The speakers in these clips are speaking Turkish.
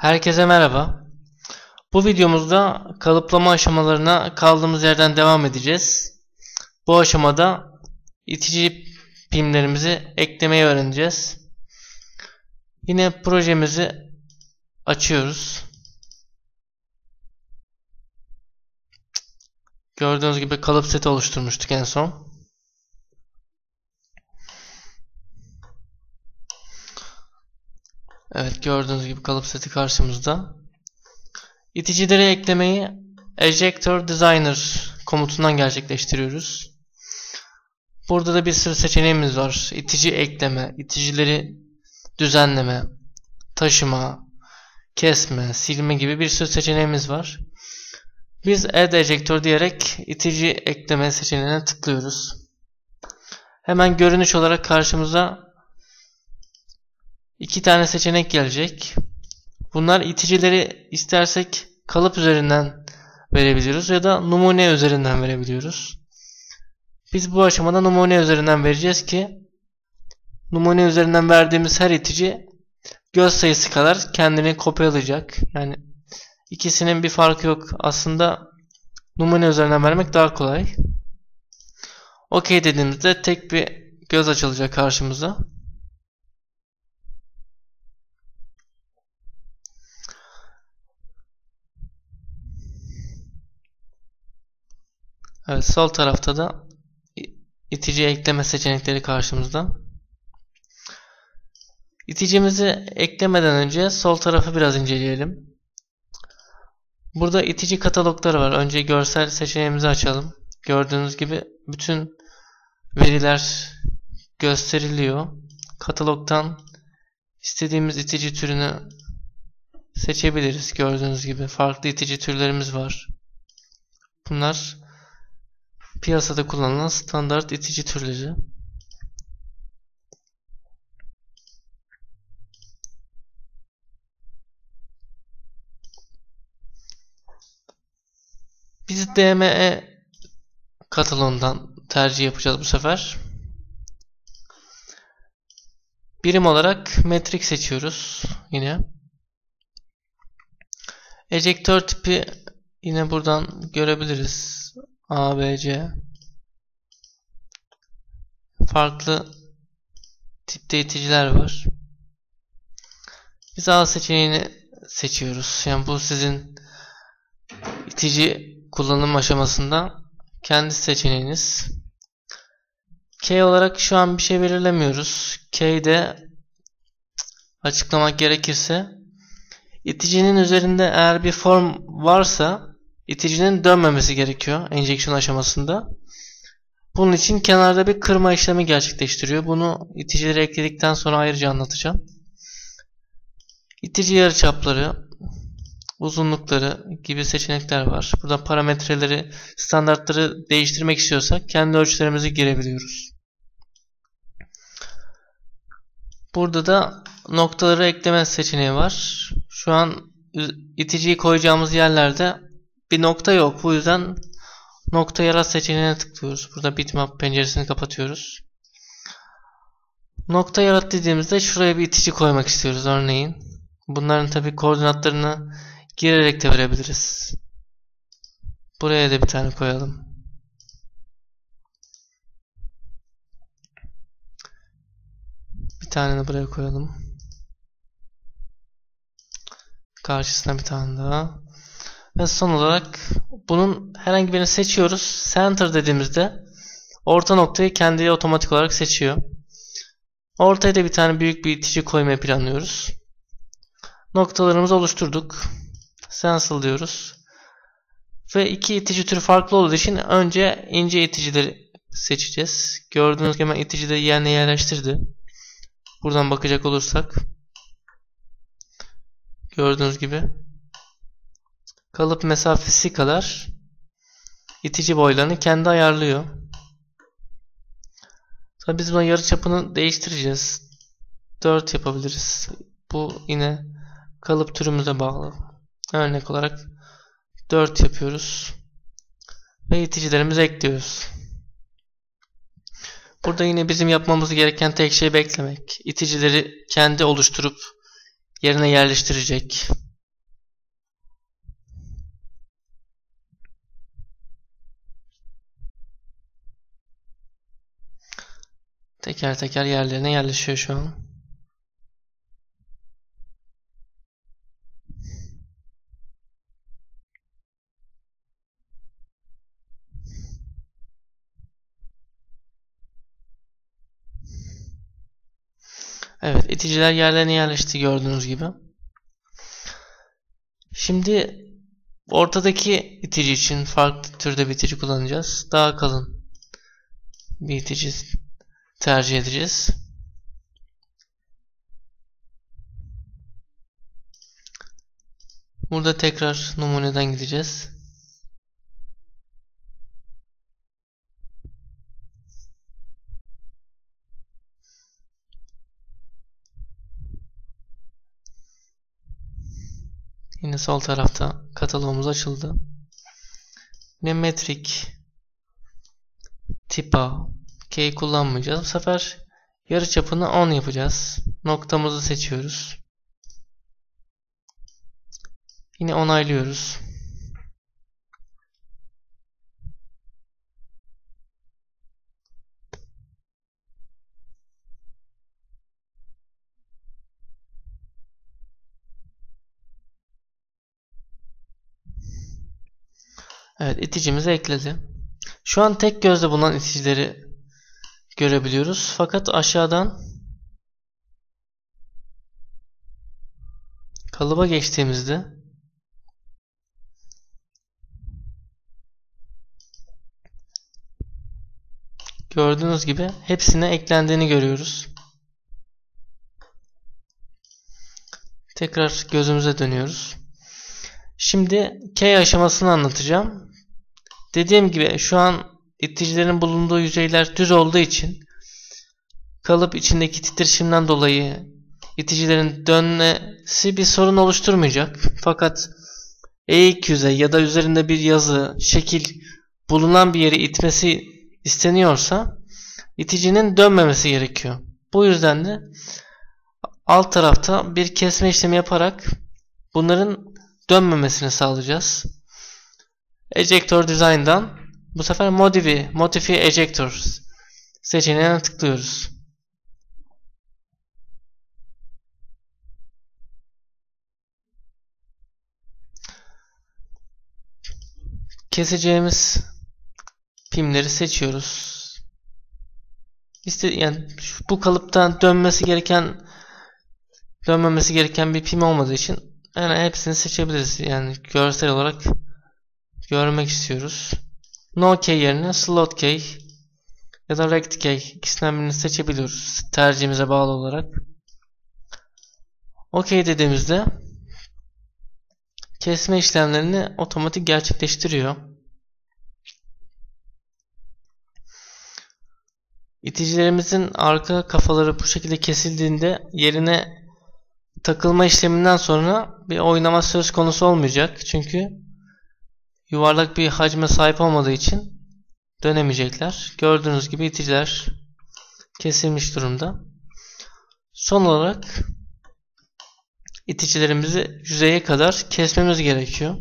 Herkese merhaba. Bu videomuzda kalıplama aşamalarına kaldığımız yerden devam edeceğiz. Bu aşamada itici pimlerimizi eklemeyi öğreneceğiz. Yine projemizi açıyoruz. Gördüğünüz gibi kalıp seti oluşturmuştuk en son. Evet gördüğünüz gibi kalıp seti karşımızda. İticileri eklemeyi Ejector Designer komutundan gerçekleştiriyoruz. Burada da bir sürü seçeneğimiz var. İtici ekleme, iticileri düzenleme, taşıma, kesme, silme gibi bir sürü seçeneğimiz var. Biz Add Ejector diyerek itici ekleme seçeneğine tıklıyoruz. Hemen görünüş olarak karşımıza iki tane seçenek gelecek. Bunlar iticileri istersek kalıp üzerinden verebiliyoruz ya da numune üzerinden verebiliyoruz. Biz bu aşamada numune üzerinden vereceğiz ki numune üzerinden verdiğimiz her itici göz sayısı kadar kendini kopyalayacak. Yani ikisinin bir farkı yok. Aslında numune üzerinden vermek daha kolay. OK dediğimizde tek bir göz açılacak karşımıza. Evet sol tarafta da itici ekleme seçenekleri karşımızda. İticimizi eklemeden önce sol tarafı biraz inceleyelim. Burada itici katalogları var. Önce görsel seçeneğimizi açalım. Gördüğünüz gibi bütün veriler gösteriliyor. Katalogdan istediğimiz itici türünü seçebiliriz. Gördüğünüz gibi farklı itici türlerimiz var. Bunlar Piyasada kullanılan standart itici türleri. Biz DME kataloğundan tercih yapacağız bu sefer. Birim olarak metrik seçiyoruz yine. Ejektör tipi yine buradan görebiliriz. A, B, C farklı tipte iticiler var. Biz A seçeneğini seçiyoruz. Yani bu sizin itici kullanım aşamasında kendi seçeneğiniz. K olarak şu an bir şey belirlemiyoruz. K'de açıklamak gerekirse iticinin üzerinde eğer bir form varsa iticinin dönmemesi gerekiyor enjeksiyon aşamasında. Bunun için kenarda bir kırma işlemi gerçekleştiriyor. Bunu iticileri ekledikten sonra ayrıca anlatacağım. İtici yarıçapları, uzunlukları gibi seçenekler var. Burada parametreleri, standartları değiştirmek istiyorsak kendi ölçülerimizi girebiliyoruz. Burada da noktaları ekleme seçeneği var. Şu an iticiyi koyacağımız yerlerde bir nokta yok. Bu yüzden nokta yarat seçeneğine tıklıyoruz. Burada bitmap penceresini kapatıyoruz. Nokta yarat dediğimizde şuraya bir itici koymak istiyoruz örneğin. Bunların tabi koordinatlarını girerek de verebiliriz. Buraya da bir tane koyalım. Bir tane de buraya koyalım. Karşısına bir tane daha. Ve son olarak bunun herhangi birini seçiyoruz. Center dediğimizde orta noktayı kendi otomatik olarak seçiyor. Ortaya da bir tane büyük bir itici koymayı planlıyoruz. Noktalarımızı oluşturduk. Stencil diyoruz. Ve iki itici türü farklı olduğu için önce ince iticileri seçeceğiz. Gördüğünüz gibi iticileri yerine yerleştirdi. Buradan bakacak olursak gördüğünüz gibi kalıp mesafesi kadar itici boylarını kendi ayarlıyor. Tabi biz buna yarı çapını değiştireceğiz. 4 yapabiliriz. Bu yine kalıp türümüze bağlı. Örnek olarak 4 yapıyoruz. Ve iticilerimizi ekliyoruz. Burada yine bizim yapmamız gereken tek şey beklemek. İticileri kendi oluşturup yerine yerleştirecek. Teker teker yerlerine yerleşiyor şu an. Evet iticiler yerlerine yerleşti gördüğünüz gibi. Şimdi ortadaki itici için farklı türde bir itici kullanacağız. Daha kalın bir itici tercih edeceğiz. Burada tekrar numuneden gideceğiz. Yine sol tarafta kataloğumuz açıldı. Yine metrik tipa K kullanmayacağız. Bu sefer yarı çapını 10 yapacağız. Noktamızı seçiyoruz. Yine onaylıyoruz. Evet iticimizi ekledi. Şu an tek gözle bulunan iticileri görebiliyoruz. Fakat aşağıdan kalıba geçtiğimizde gördüğünüz gibi hepsine eklendiğini görüyoruz. Tekrar gözümüze dönüyoruz. Şimdi K aşamasını anlatacağım. Dediğim gibi şu an iticilerin bulunduğu yüzeyler düz olduğu için kalıp içindeki titreşimden dolayı iticilerin dönmesi bir sorun oluşturmayacak. Fakat eğik yüzey ya da üzerinde bir yazı, şekil bulunan bir yeri itmesi isteniyorsa iticinin dönmemesi gerekiyor. Bu yüzden de alt tarafta bir kesme işlemi yaparak bunların dönmemesini sağlayacağız. Ejector Design'dan bu sefer Modify, Modify Ejector seçeneğine tıklıyoruz. Keseceğimiz pimleri seçiyoruz. İşte yani bu kalıptan dönmesi gereken dönmemesi gereken bir pim olmadığı için yani hepsini seçebiliriz. Yani görsel olarak görmek istiyoruz. No key yerine slot key ya da rect key ikisinden birini seçebiliyoruz tercihimize bağlı olarak. OK dediğimizde kesme işlemlerini otomatik gerçekleştiriyor. İticilerimizin arka kafaları bu şekilde kesildiğinde yerine takılma işleminden sonra bir oynama söz konusu olmayacak. Çünkü yuvarlak bir hacme sahip olmadığı için dönemeyecekler. Gördüğünüz gibi iticiler kesilmiş durumda. Son olarak iticilerimizi yüzeye kadar kesmemiz gerekiyor.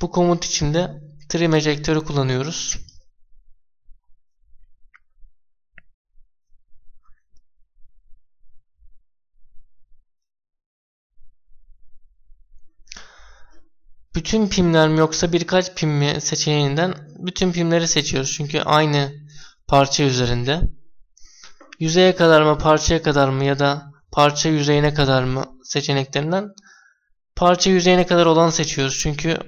Bu komut için de trim ejektörü kullanıyoruz. Bütün pimler mi yoksa birkaç pim mi seçeneğinden bütün pimleri seçiyoruz. Çünkü aynı parça üzerinde. Yüzeye kadar mı parçaya kadar mı ya da parça yüzeyine kadar mı seçeneklerinden parça yüzeyine kadar olan seçiyoruz. Çünkü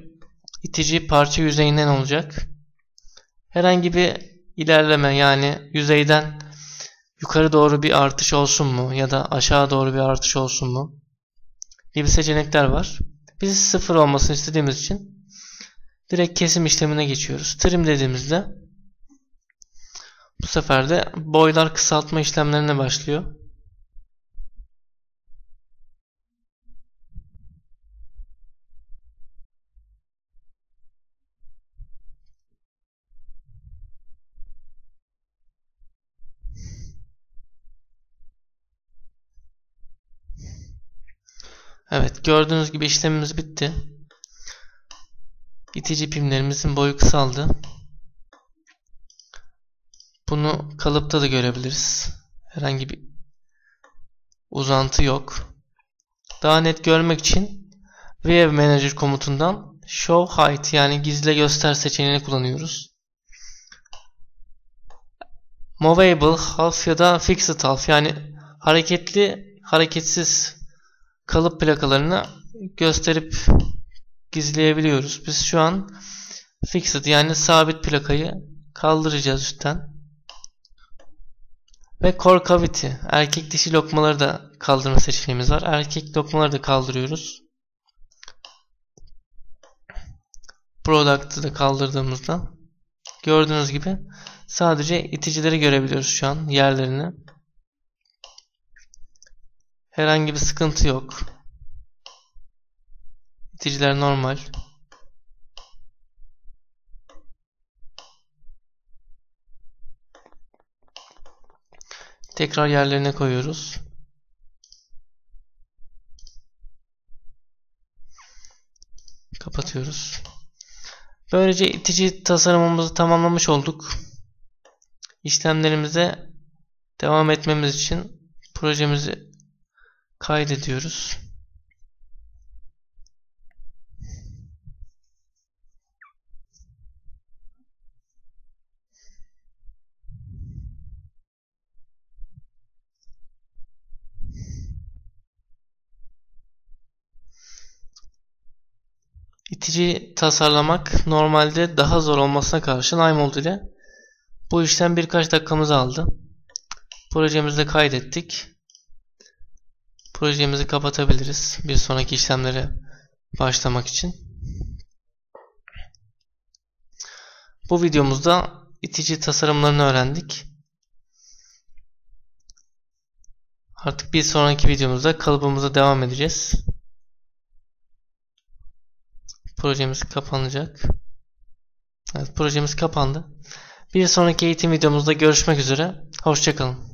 itici parça yüzeyinden olacak. Herhangi bir ilerleme yani yüzeyden yukarı doğru bir artış olsun mu ya da aşağı doğru bir artış olsun mu gibi seçenekler var. Biz sıfır olmasını istediğimiz için direkt kesim işlemine geçiyoruz. Trim dediğimizde bu sefer de boylar kısaltma işlemlerine başlıyor. Evet gördüğünüz gibi işlemimiz bitti. İtici pimlerimizin boyu kısaldı. Bunu kalıpta da görebiliriz. Herhangi bir uzantı yok. Daha net görmek için View Manager komutundan Show Height yani gizle göster seçeneğini kullanıyoruz. Movable half ya da fixed half yani hareketli hareketsiz kalıp plakalarını gösterip gizleyebiliyoruz. Biz şu an fixed yani sabit plakayı kaldıracağız üstten. Ve core cavity erkek dişi lokmaları da kaldırma seçeneğimiz var. Erkek lokmaları da kaldırıyoruz. Product'ı da kaldırdığımızda gördüğünüz gibi sadece iticileri görebiliyoruz şu an yerlerini. Herhangi bir sıkıntı yok. İticiler normal. Tekrar yerlerine koyuyoruz. Kapatıyoruz. Böylece itici tasarımımızı tamamlamış olduk. İşlemlerimize devam etmemiz için projemizi kaydediyoruz. İtici tasarlamak normalde daha zor olmasına karşın iMold ile bu işlem birkaç dakikamızı aldı. Projemizi de kaydettik. Projemizi kapatabiliriz. Bir sonraki işlemlere başlamak için. Bu videomuzda itici tasarımlarını öğrendik. Artık bir sonraki videomuzda kalıbımıza devam edeceğiz. Projemiz kapanacak. Evet projemiz kapandı. Bir sonraki eğitim videomuzda görüşmek üzere. Hoşçakalın.